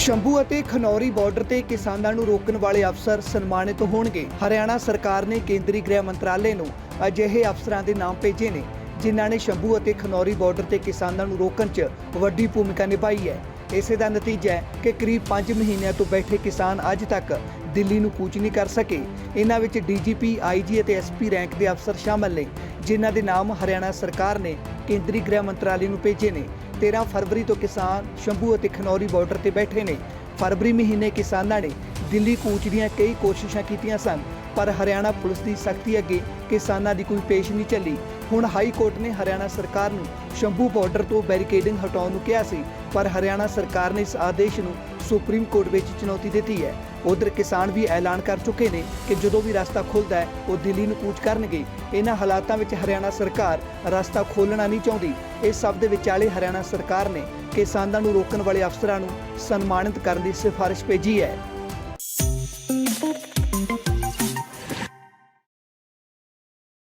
ਸ਼ੰਭੂ ਅਤੇ ਖਨੌਰੀ ਬਾਰਡਰ ਤੇ ਕਿਸਾਨਾਂ ਨੂੰ ਰੋਕਣ ਵਾਲੇ ਅਫਸਰ ਸਨਮਾਨਿਤ ਹੋਣਗੇ। ਹਰਿਆਣਾ ਸਰਕਾਰ ਨੇ ਕੇਂਦਰੀ ਗ੍ਰਹਿ ਮੰਤਰਾਲੇ ਨੂੰ ਅਜਿਹੇ ਅਫਸਰਾਂ ਦੇ ਨਾਮ ਭੇਜੇ ਨੇ, ਜਿਨ੍ਹਾਂ ਨੇ ਸ਼ੰਭੂ ਅਤੇ ਖਨੌਰੀ ਬਾਰਡਰ ਤੇ ਕਿਸਾਨਾਂ ਨੂੰ ਰੋਕਣ 'ਚ ਵੱਡੀ ਭੂਮਿਕਾ ਨਿਭਾਈ ਹੈ। ਇਸੇ ਦਾ ਨਤੀਜਾ ਹੈ ਕਿ ਕਰੀਬ 5 ਮਹੀਨਿਆਂ ਤੋਂ ਬੈਠੇ ਕਿਸਾਨ ਅੱਜ ਤੱਕ ਦਿੱਲੀ ਨੂੰ ਕੂਚ ਨਹੀਂ ਕਰ ਸਕੇ। ਇਹਨਾਂ ਵਿੱਚ ਡੀਜੀਪੀ ਆਈਜੀ ਅਤੇ ਐਸਪੀ ਰੈਂਕ ਦੇ ਅਫਸਰ ਸ਼ਾਮਲ ਨੇ, ਜਿਨ੍ਹਾਂ ਦੇ ਨਾਮ ਹਰਿਆਣਾ ਸਰਕਾਰ ਨੇ ਕੇਂਦਰੀ ਗ੍ਰਹਿ ਮੰਤਰਾਲੇ ਨੂੰ ਭੇਜੇ ਨੇ। 13 ਫਰਵਰੀ ਤੋਂ ਕਿਸਾਨ ਸ਼ੰਭੂ ਅਤੇ ਖਨੌਰੀ ਬਾਰਡਰ ਤੇ ਬੈਠੇ ਨੇ। ਫਰਵਰੀ ਮਹੀਨੇ ਕਿਸਾਨਾਂ ਨੇ ਦਿੱਲੀ ਕੂਚ ਦੀਆਂ ਕਈ ਕੋਸ਼ਿਸ਼ਾਂ ਕੀਤੀਆਂ ਸਨ, ਪਰ ਹਰਿਆਣਾ ਪੁਲਿਸ ਦੀ ਸਖਤੀ ਅੱਗੇ ਕਿਸਾਨਾਂ ਦੀ ਕੋਈ ਪੇਸ਼ ਨਹੀਂ ਚੱਲੀ। ਹੁਣ ਹਾਈ ਕੋਰਟ ਨੇ ਹਰਿਆਣਾ ਸਰਕਾਰ ਨੂੰ ਸ਼ੰਭੂ ਬਾਰਡਰ ਤੋਂ ਬੈਰੀਕੇਡਿੰਗ ਹਟਾਉਣ ਨੂੰ ਕਿਹਾ ਸੀ, ਪਰ ਹਰਿਆਣਾ ਸਰਕਾਰ ਨੇ ਇਸ ਆਦੇਸ਼ ਨੂੰ ਸੁਪਰੀਮ ਕੋਰਟ ਵਿੱਚ ਚੁਣੌਤੀ ਦਿੱਤੀ ਹੈ। ਉਧਰ ਕਿਸਾਨ ਵੀ ਐਲਾਨ ਕਰ ਚੁੱਕੇ ਨੇ ਕਿ ਜਦੋਂ ਵੀ ਰਸਤਾ ਖੁੱਲਦਾ ਹੈ, ਉਹ ਦਿੱਲੀ ਨੂੰ ਕੂਚ ਕਰਨਗੇ। ਇਹਨਾਂ ਹਾਲਾਤਾਂ ਵਿੱਚ ਹਰਿਆਣਾ ਸਰਕਾਰ ਰਸਤਾ ਖੋਲਣਾ ਨਹੀਂ ਚਾਹੁੰਦੀ। ਇਸ ਸਭ ਦੇ ਵਿਚਾਲੇ ਹਰਿਆਣਾ ਸਰਕਾਰ ਨੇ ਕਿਸਾਨਾਂ ਨੂੰ ਰੋਕਣ ਵਾਲੇ ਅਫਸਰਾਂ ਨੂੰ ਸਨਮਾਨਿਤ ਕਰਨ ਦੀ ਸਿਫਾਰਿਸ਼ ਭੇਜੀ ਹੈ।